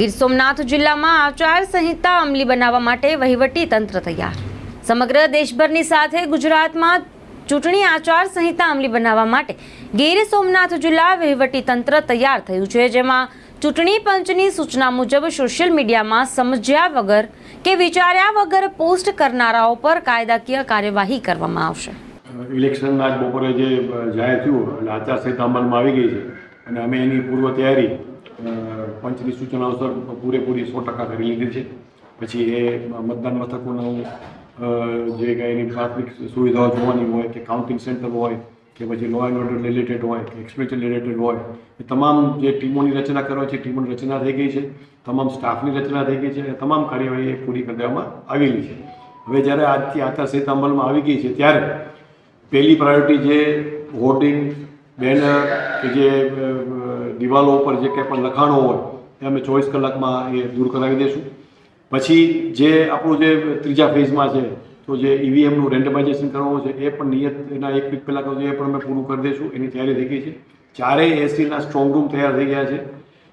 ગીર સોમનાથ જિલ્લામાં આચાર સંહિતા અમલી બનાવવા માટે વહીવટી તંત્ર તૈયાર. સમગ્ર દેશભરની સાથે ગુજરાતમાં ચૂંટણી આચાર સંહિતા અમલી બનાવવા માટે ગીર સોમનાથ જિલ્લા વહીવટી તંત્ર તૈયાર થયું છે, જેમાં ચૂંટણી પંચની સૂચના મુજબ સોશિયલ મીડિયામાં સમજ્યા વગર કે વિચાર્યા વગર પોસ્ટ કરનારાઓ પર કાયદાકીય કાર્યવાહી કરવામાં આવશે. ઇલેક્શન આજ બપોરે જે જાહેર થયું અને આચારસંહિતા અમલમાં આવી ગઈ છે અને અમે એની પૂર્વ તૈયારી પંચની સૂચના અનુસાર પૂરેપૂરી સો ટકા કરી લીધી છે. પછી એ મતદાન મથકોનું જે કાંઈ પ્રાથમિક સુવિધાઓ જોવાની હોય કે કાઉન્ટિંગ સેન્ટર હોય કે પછી લો એન્ડ ઓર્ડર રિલેટેડ હોય કે એક્સપેન્શન રિલેટેડ હોય, એ તમામ જે ટીમોની રચના કરવા છે ટીમોની રચના થઈ ગઈ છે. તમામ સ્ટાફની રચના થઈ ગઈ છે અને તમામ કાર્યવાહી પૂરી કરી દેવામાં આવેલી છે. હવે જ્યારે આજથી આચારસંહિતા અમલમાં આવી ગઈ છે ત્યારે પહેલી પ્રાયોરિટી જે હોર્ડિંગ બેનર કે જે દિવાલો ઉપર જે કંઈ પણ લખાણો હોય, એ અમે ચોવીસ કલાકમાં એ દૂર કરાવી દઈશું પછી જે આપણું જે ત્રીજા ફેઝમાં છે, તો જે ઈવીએમનું રેન્ડમાઇઝેશન કરવાનું છે, એ પણ નિયત એના એક વીક પહેલાં કરવું એ પણ અમે પૂરું કરી દઈશું એની તૈયારી થઈ ગઈ છે. ચારેય એસીના સ્ટ્રોંગ રૂમ તૈયાર થઈ ગયા છે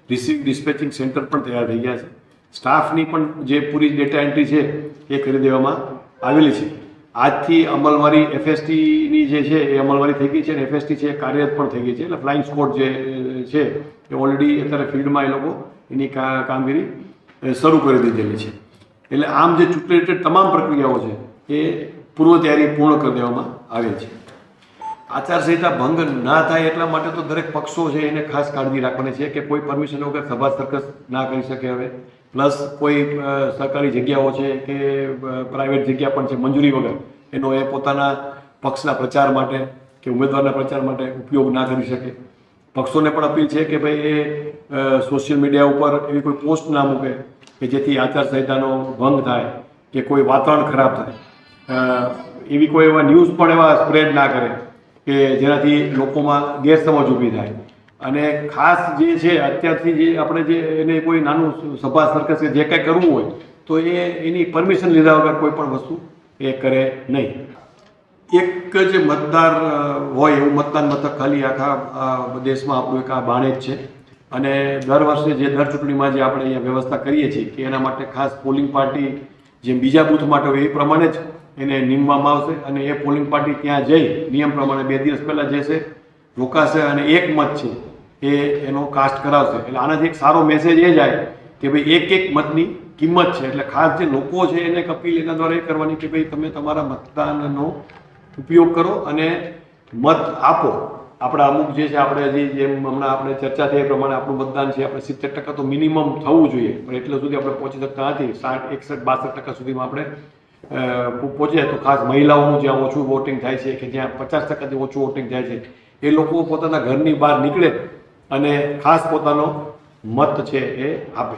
રિસીવ ડિસ્પેચિંગ સેન્ટર પણ તૈયાર થઈ ગયા છે. સ્ટાફની પણ જે પૂરી ડેટા એન્ટ્રી છે, એ કરી દેવામાં આવેલી છે. આજથી અમલવારી એફએસટીની જે છે, એ અમલવારી થઈ ગઈ છે અને એફએસટી છે, એ કાર્યરત પણ થઈ ગઈ છે. એટલે ફ્લાઇંગ સ્કોડ જે છે, એ ઓલરેડી અત્યારે ફિલ્ડમાં એ લોકો એની કામગીરી શરૂ કરી દીધેલી છે. એટલે આમ જે ચૂંટણી રિલેટેડ તમામ પ્રક્રિયાઓ છે, એ પૂર્વ તૈયારી પૂર્ણ કરી દેવામાં આવે છે. આચારસંહિતા ભંગ ના થાય એટલા માટે તો દરેક પક્ષો છે એને ખાસ કાળજી રાખવાની છે કે કોઈ પરમિશન વગર સભા સરકસ ના કરી શકે હવે. પ્લસ કોઈ સરકારી જગ્યાઓ છે કે પ્રાઇવેટ જગ્યા પણ છે મંજૂરી વગર, એનો એ પોતાના પક્ષના પ્રચાર માટે કે ઉમેદવારના પ્રચાર માટે ઉપયોગ ના કરી શકે. પક્ષોને પણ અપીલ છે કે ભાઈ એ સોશિયલ મીડિયા ઉપર એવી કોઈ પોસ્ટ ના મૂકે કે જેથી આચારસંહિતાનો ભંગ થાય, કે કોઈ વાતાવરણ ખરાબ થાય. એવી કોઈ એવા ન્યૂઝ પણ એવા સ્પ્રેડ ના કરે કે જેનાથી લોકોમાં ગેરસમજ ઊભી થાય. અને ખાસ જે છે, અત્યારથી જે આપણે જે એને કોઈ નાનું સભા સર્કસ કે જે કાંઈ કરવું હોય, તો એ એની પરમિશન લીધા વગર કોઈ પણ વસ્તુ એ કરે નહીં. એક જ મતદાર હોય એવું મતદાન મથક ખાલી આખા દેશમાં આપણું એક આ બાણે છે. અને દર વર્ષે જે દર ચૂંટણીમાં જે આપણે અહીંયા વ્યવસ્થા કરીએ છીએ કે એના માટે ખાસ પોલિંગ પાર્ટી જેમ બીજા બૂથ માટે હોય એ પ્રમાણે જ એને નીમવામાં આવશે અને એ પોલિંગ પાર્ટી ત્યાં જઈ નિયમ પ્રમાણે બે દિવસ પહેલાં જશે રોકાશે અને એક મત છે એ એનો કાસ્ટ કરાવશે. એટલે આનાથી એક સારો મેસેજ એ જાય કે ભાઈ એક એક મતની કિંમત છે. એટલે ખાસ જે લોકો છે એને કપિલ એના દ્વારા એ કરવાની કે ભાઈ તમે તમારા મતદાનનો ઉપયોગ કરો અને મત આપો. આપણા અમુક જે છે, આપણે હજી જેમ હમણાં આપણે ચર્ચા થઈ એ પ્રમાણે આપણું મતદાન છે, આપણે સિત્તેર ટકા તો મિનિમમ થવું જોઈએ. પણ એટલે સુધી આપણે પહોંચી શકતા નથી. સાઠ, એકસઠ, બાસઠ ટકા સુધીમાં આપણે પહોંચીએ તો ખાસ મહિલાઓનું જ્યાં ઓછું વોટિંગ થાય છે કે જ્યાં પચાસ ટકાથી ઓછું વોટિંગ થાય છે, એ લોકો પોતાના ઘરની બહાર નીકળે અને ખાસ પોતાનો મત છે એ આપે.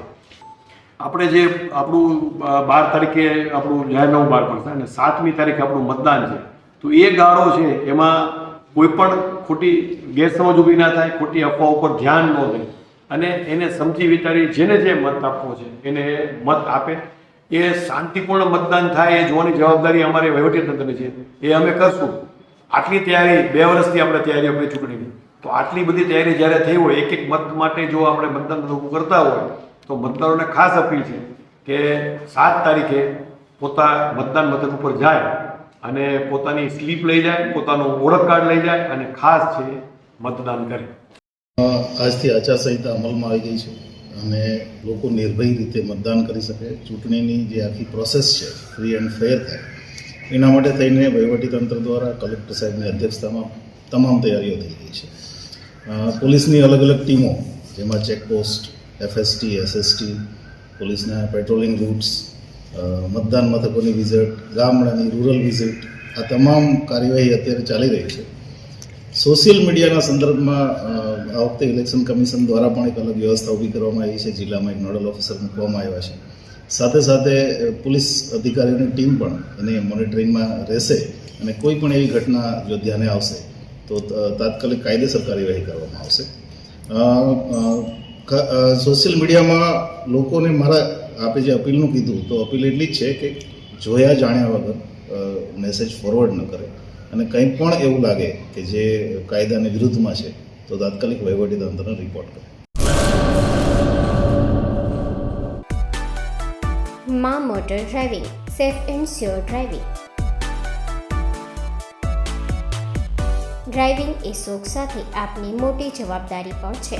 આપણે જે આપણું બાર તારીખે આપણું જાહેરનામું બહાર પડશે અને સાતમી તારીખે આપણું મતદાન છે. તો એ ગાળો છે, એમાં કોઈ પણ ખોટી ગેરસમજ ઊભી ના થાય, ખોટી અફવા ઉપર ધ્યાન ન દે. અને એને સમજી વિચારી જેને જે મત આપવો છે, એને મત આપે. એ શાંતિપૂર્ણ મતદાન થાય, એ જોવાની જવાબદારી અમારે વહીવટીતંત્રની છે. એ અમે કરશું. આટલી તૈયારી, બે વર્ષથી આપણે તૈયારી આપણી ચૂંટણીની. તો આટલી બધી તૈયારી જ્યારે થઈ હોય, એક એક મત માટે જો આપણે મતદાન કરતા હોય, તો મતદારોને ખાસ અપીલ છે કે સાત તારીખે પોતા મતદાન મથક ઉપર જાય. અને પોતાની સ્લીપ લઈ જાય, પોતાનું ઓળખ કાર્ડ લઈ જાય અને ખાસ છે મતદાન કરે. આજથી આચારસંહિતા અમલમાં આવી ગઈ છે અને લોકો નિર્ભય રીતે મતદાન કરી શકે. ચૂંટણીની જે આખી પ્રોસેસ છે ફ્રી એન્ડ ફેર થાય, એના માટે થઈને વહીવટીતંત્ર દ્વારા કલેક્ટર સાહેબની અધ્યક્ષતામાં તમામ તૈયારીઓ થઈ ગઈ છે. પોલીસની અલગ અલગ ટીમો, જેમાં ચેકપોસ્ટ, એફએસટી, એસએસટી, પોલીસના પેટ્રોલિંગ રૂટ્સ મતદાન મથકોની વિઝિટ ગામડાની રૂરલ વિઝિટ આ તમામ કાર્યવાહી અત્યારે ચાલી રહી છે. સોશિયલ મીડિયાના સંદર્ભમાં આ વખતે ઇલેક્શન કમિશન દ્વારા પણ એક અલગ વ્યવસ્થા ઊભી કરવામાં આવી છે. જિલ્લામાં એક નોડલ ઓફિસર મૂકવામાં આવ્યા છે. સાથે સાથે પોલીસ અધિકારીઓની ટીમ પણ એને મોનિટરિંગમાં રહેશે અને કોઈ પણ એવી ઘટના જો ધ્યાને આવશે તો તાત્કાલિક કાયદેસર કાર્યવાહી કરવામાં આવશે. સોશિયલ મીડિયામાં લોકોને મારા, આપે જે અપીલનું કીધું, તો અપીલ એટલી જ છે કે જોયા જાણ્યા વગર મેસેજ ફોરવર્ડ ન કરે. અને કંઈ પણ એવું લાગે કે જે કાયદાની વિરુદ્ધમાં છે, તો તાત્કાલિક વહીવટીતંત્રને રિપોર્ટ કરે. મા motor driving, safe and sure driving. Driving એ શોખ સાથે આપની મોટી જવાબદારી પણ છે.